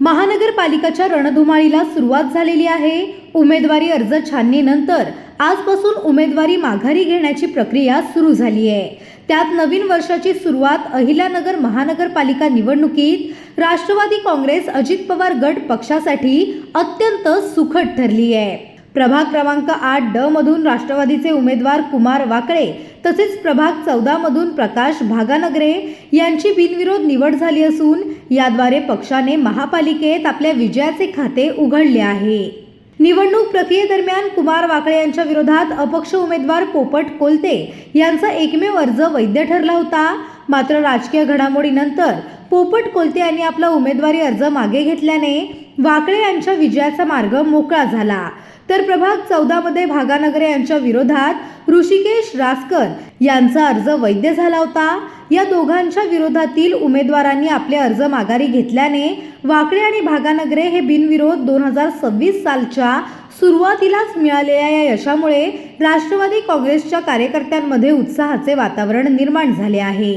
महानगरपालिकाच्या रणधुमाळीला सुरुवात झालेली आहे. उमेदवारी अर्ज छाननीनंतर आजपासून उमेदवारी माघारी घेण्याची प्रक्रिया सुरू झाली आहे. त्यात नवीन वर्षाची सुरुवात अहिल्यानगर महानगरपालिका निवडणुकीत राष्ट्रवादी काँग्रेस अजित पवार गट पक्षासाठी अत्यंत सुखद ठरली आहे. प्रभाग क्रमांक आठ ड मधून राष्ट्रवादीचे उमेदवार कुमार वाकळे तसेच प्रभाग चौदा मधून प्रकाश भागानगरे यांची बिनविरोध निवड झाली असून याद्वारे पक्षाने महापालिकेत आपल्या विजयाचे खाते उघडले आहे. निवडणूक प्रक्रियेदरम्यान कुमार वाकळे यांच्या विरोधात अपक्ष उमेदवार पोपट कोलते यांचा एकमेव अर्ज वैध ठरला होता. मात्र राजकीय घडामोडीनंतर पोपट कोलते यांनी आपला उमेदवारी अर्ज मागे घेतल्याने वाकळे यांच्या विजयाचा मार्ग मोकळा झाला. तर प्रभाग चौदामध्ये भागानगरे यांच्या विरोधात ऋषिकेश रासकर यांचा अर्ज वैध झाला होता. या दोघांच्या विरोधातील उमेदवारांनी आपले अर्ज माघारी घेतल्याने वाकळे आणि भागानगरे हे बिनविरोध दोन हजार सव्वीस सालच्या सुरुवातीलाच मिळालेल्या या यशामुळे राष्ट्रवादी काँग्रेसच्या कार्यकर्त्यांमध्ये उत्साहाचे वातावरण निर्माण झाले आहे.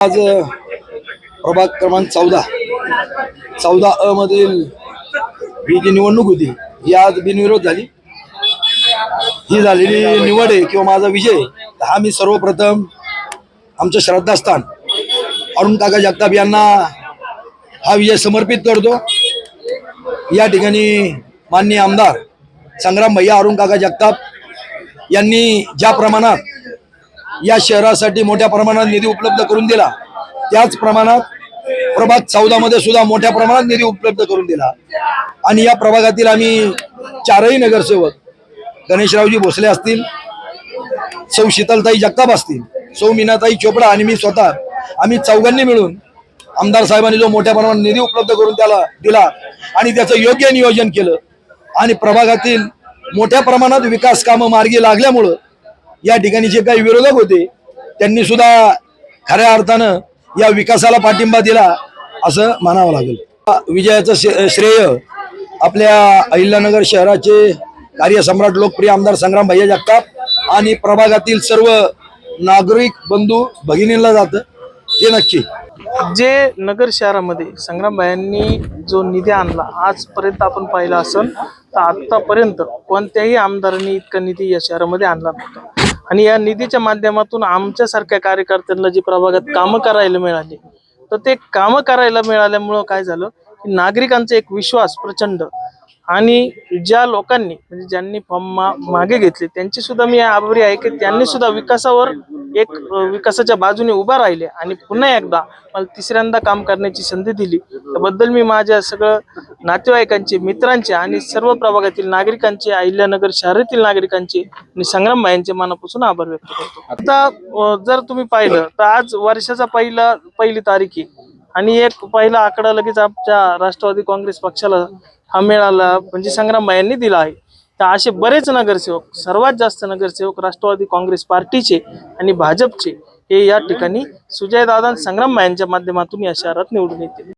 आज प्रभाग क्रमांक चौदा. चौदा अ मधील ही जी निवडणूक होती ही आज बिनविरोध झाली. ही झालेली निवड आहे किंवा माझा विजय हा मी सर्वप्रथम आमचं श्रद्धास्थान. अरुण काका जगताप यांना हा विजय समर्पित करतो. या ठिकाणी माननीय आमदार संग्राम भैया अरुण काका जगताप यांनी ज्या प्रमाणात या शहरासाठी मोठ्या प्रमाणात निधी उपलब्ध करून दिला त्याच प्रमाणात प्रभाग चौदामध्ये सुद्धा मोठ्या प्रमाणात निधी उपलब्ध करून दिला. आणि या प्रभागातील आम्ही चारही नगरसेवक गणेशरावजी भोसले असतील सौ शीतलताई जगताप असतील सौ मीनाताई चोपडा आणि मी स्वतः. आम्ही चौघांनी मिळून आमदार साहेबांनी जो मोठ्या प्रमाणात निधी उपलब्ध करून त्याला दिला आणि त्याचं योग्य नियोजन केलं. आणि प्रभागातील मोठ्या प्रमाणात विकास कामं मार्गी लागल्यामुळं या ठिकाणी जे काही विरोधक होते त्यांनी सुद्धा खऱ्या अर्थानं या विकासाला पाठिंबा दिला असं म्हणावं लागेल. विजयाचं श्रेय आपल्या अहिल्यानगर शहराचे कार्यसम्राट लोकप्रिय आमदार संग्राम भैया जगताप आणि प्रभागातील सर्व नागरिक बंधू भगिनींना जातं हे नक्की. जे नगर शहरामध्ये संग्रामबायांनी जो निधी आणला आजपर्यंत आपण पाहिला असेल तर आतापर्यंत कोणत्याही आमदारांनी इतका निधी या शहरामध्ये आणला नव्हता. आणि या निधीच्या माध्यमातून आमच्यासारख्या कार्यकर्त्यांना जी प्रभागात कामं करायला मिळाली तर ते कामं करायला मिळाल्यामुळं काय झालं की नागरिकांचा एक विश्वास प्रचंड. आणि ज्या लोकांनी म्हणजे ज्यांनी फॉर्म मा मागे घेतले त्यांची सुद्धा मी आभारी आहे की त्यांनी सुद्धा विकासावर एक विकासाच्या बाजूने उभा राहिले आणि पुन्हा एकदा मला तिसऱ्यांदा काम करण्याची संधी दिली. त्याबद्दल मी माझ्या सगळं नातेवाईकांचे मित्रांचे आणि सर्व प्रभागातील नागरिकांचे अहिल्यानगर शहरातील नागरिकांचे आणि संग्राम भाईंचे मनापासून आभार व्यक्त करतो. आता जर तुम्ही पाहिलं तर आज वर्षाचा पहिला पहिली तारीख आहे. आणि एक पहिला आकडा लगेच आमच्या राष्ट्रवादी काँग्रेस पक्षाला हा मिळाला म्हणजे संग्राम यांनी दिला आहे. तर असे बरेच नगरसेवक सर्वात जास्त नगरसेवक राष्ट्रवादी काँग्रेस पार्टीचे आणि भाजपचे हे या ठिकाणी सुजयदादा संग्राम यांच्या माध्यमातून या शहरात निवडून येतील.